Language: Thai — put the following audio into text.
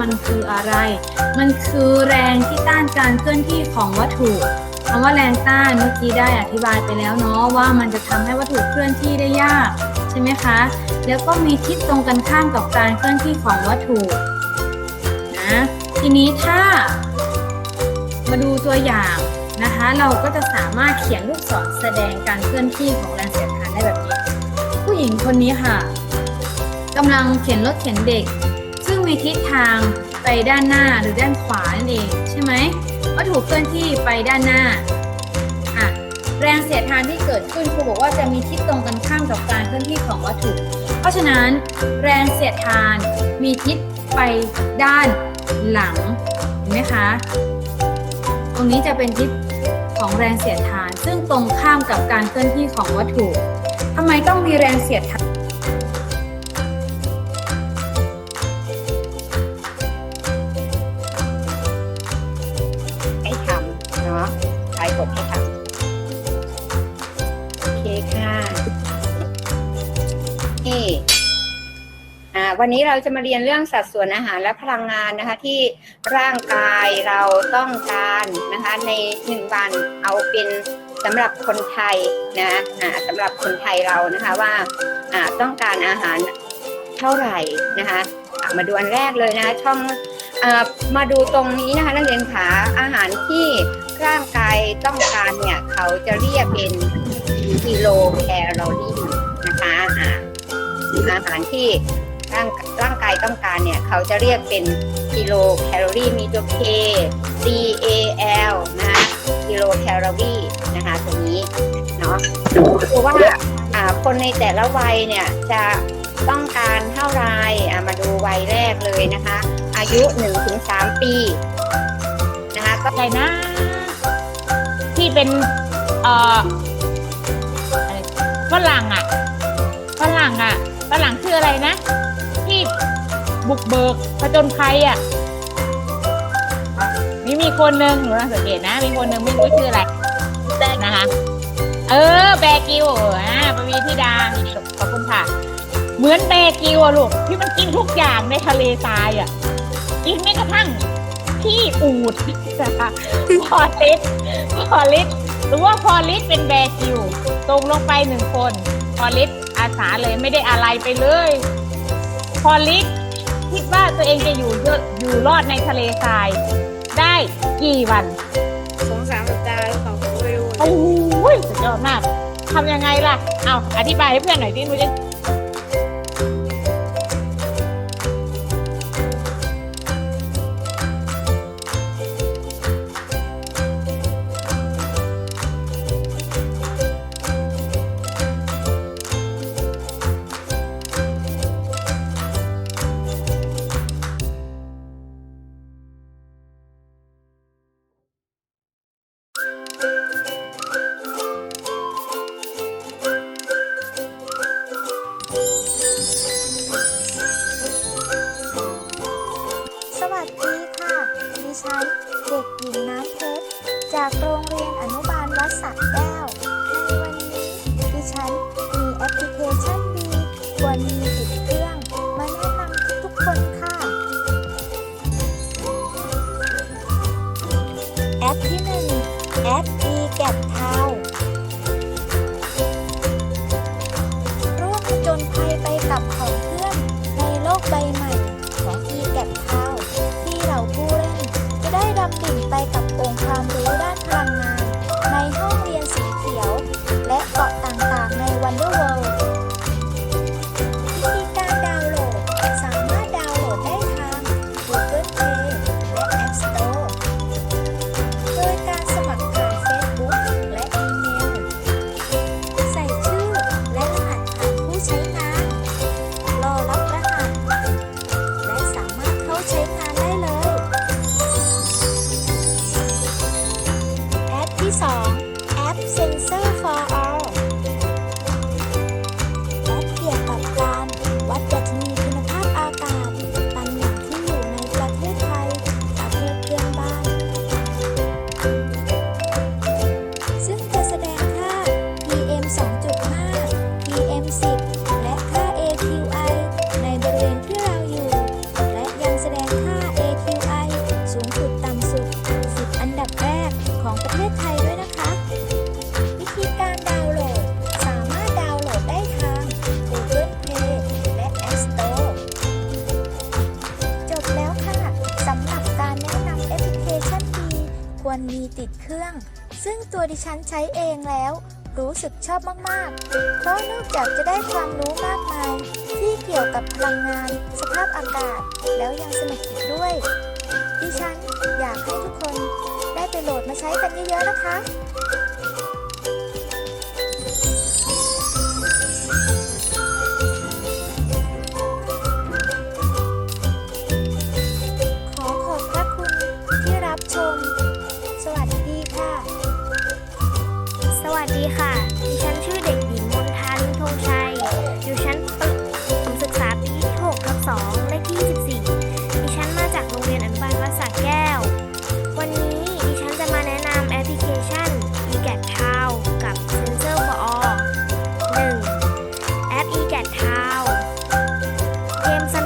มันคืออะไร มันคือแรงที่ต้านการเคลื่อนที่ของวัตถุคำว่าแรงต้านเมื่อกี้ได้อธิบายไปแล้วเนาะว่ามันจะทำให้วัตถุเคลื่อนที่ได้ยากใช่ไหมคะ แล้วก็มีทิศตรงกันข้ามกับการเคลื่อนที่ของวัตถุนะทีนี้ถ้า มาดูตัวอย่างนะคะ เราก็จะสามารถเขียนลูกศรแสดงการเคลื่อนที่ของแรงเสียดทานได้แบบนี้ ผู้หญิงคนนี้ค่ะกำลังเข็นรถเข็นเด็ก มีทิศทางไปด้านหน้าหรือด้านขวานั่นเองใช่ไหมวัตถุเคลื่อนที่ไปด้านหน้าอะแรงเสียดทานที่เกิดขึ้นครูบอกว่าจะมีทิศตรงกันข้ามกับการเคลื่อนที่ของวัตถุ เพราะฉะนั้น แรงเสียดทานมีทิศไปด้านหลังเห็นไหมคะ ตรงนี้จะเป็นทิศของแรงเสียดทาน ซึ่งตรงข้ามกับการเคลื่อนที่ของวัตถุทำไมต้องมีแรงเสียดทาน อ่าวันนี้เราจะมาเรียนเรื่องสัดส่วนอาหารและพลังงานนะคะที่ร่างกายเราต้องการนะคะในหนึ่งวันเอาเป็นสำหรับคนไทยนะอ่าสำหรับคนไทยเรานะคะว่าอ่าต้องการอาหารเท่าไหร่นะคะอ่ามาดูอันแรกเลยนะคะช่องอ่ามาดูตรงนี้นะคะนักเรียนขาอาหารที่ร่างกายต้องการเนี่ยเขาจะเรียกเป็นกิโลแคลอรี่นะคะอ่าอาหารที่ ร่างร่างกายต้องการเนี่ย เขาจะเรียกเป็นกิโลแคลอรี่มีตัว K C A L นะคะกิโลแคลอรี่นะคะตรงนี้เนาะคือว่าคนในแต่ละวัยเนี่ยจะต้องการเท่าไรมาดูวัยแรกเลยนะคะ อายุ 1-3 ปีนะคะก็อะไรนะ ที่เป็นเอ่อฝรั่งอะฝรั่งอะฝรั่งชื่ออะไรนะ บุกเบิกผจญภัยอะมีมีคนหนึ่งหนูลองสังเกตนะ มีคนหนึ่งไม่รู้ชื่ออะไรนะคะ เออแบกิวอ่าปวีธิดาขอบคุณค่ะ เหมือนแบกิวอะลูกที่มันกินทุกอย่างในทะเลทรายอะกินแม้กระทั่งขี้อูดนะคะพอลิสพอลิสหรือว่าพอลิสเป็นแบกิวตรงลงไปหนึ่งคน พอลิสอาสาเลยไม่ได้อะไรไปเลย พอลิสคิดว่าตัวเองจะอยู่เยอะอยู่รอดในทะเลทราย ได้กี่วันสองสามสัปดาห์หรือเปล่าผมก็ไม่รู้โอ้ยสุดยอดมากทำยังไงล่ะ เอาอธิบายให้เพื่อนหน่อยดิหนูจะ สวัสดีค่ะ ดิฉันเด็กหญิงน้ำเพชร จากโรงเรียนอนุบาลวัดสักแก้ว ในวันนี้ดิฉันมีแอปพลิเคชันดีควรมีติด วันมีติดเครื่อง ซึ่งตัวดิฉันใช้เองแล้ว รู้สึกชอบมาก ๆ เพราะนอกจากจะได้ความรู้มากมาย ที่เกี่ยวกับพลังงาน สภาพอากาศ แล้วยังสนุกอีกด้วย ดิฉันอยากให้ทุกคนได้ไปโหลดมาใช้กันเยอะ ๆ นะคะ ชั้นผมศึกษาปีที่6ทับ2เลขที่ 24 ดิฉันมาจากโรงเรียนอนุบาลวัดสระแก้ว วันนี้ดิฉันจะมาแนะนำแอปพลิเคชัน e g a t t o w กับ Sensor for All 1. แอป e g a t t o w เกมส